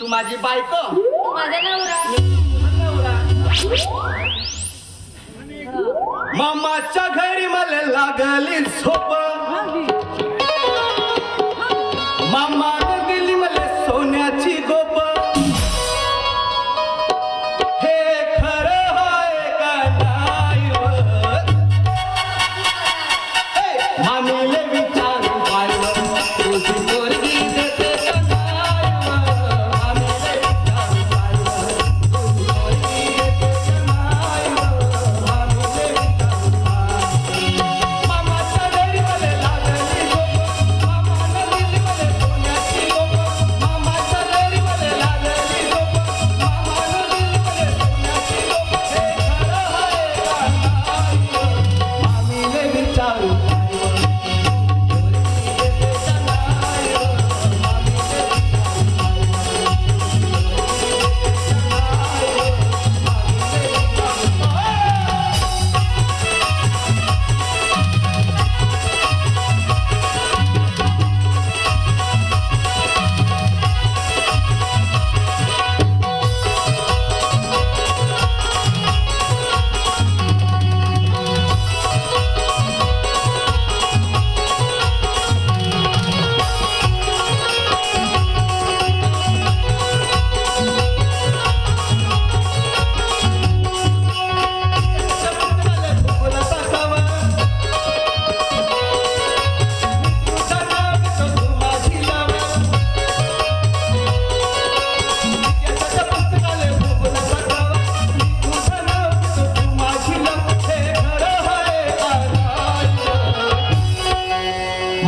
तू माझी बायको. मामाच्या घरी मला लागली सोप मामा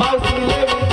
Mouse 11.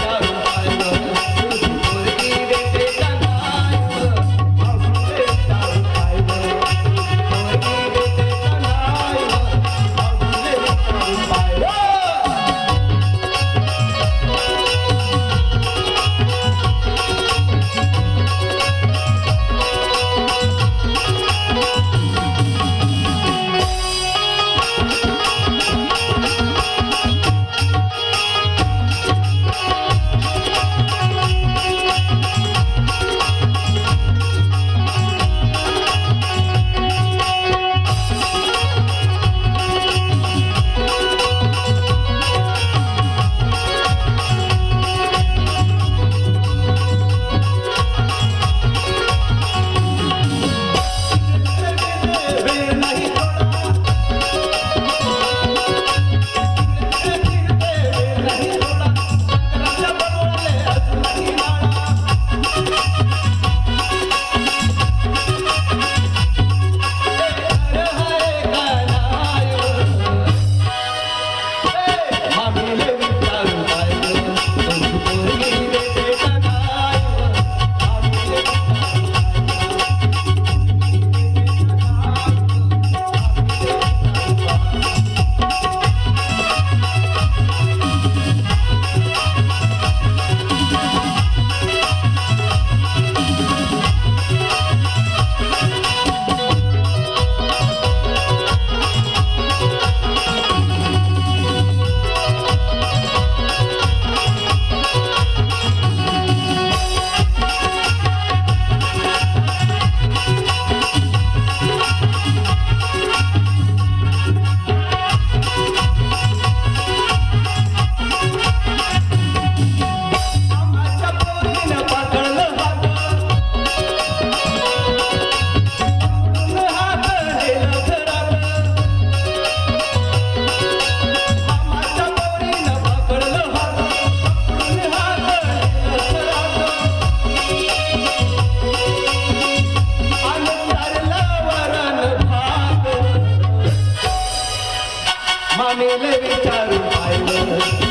म्हणेल विचारू पाहिलं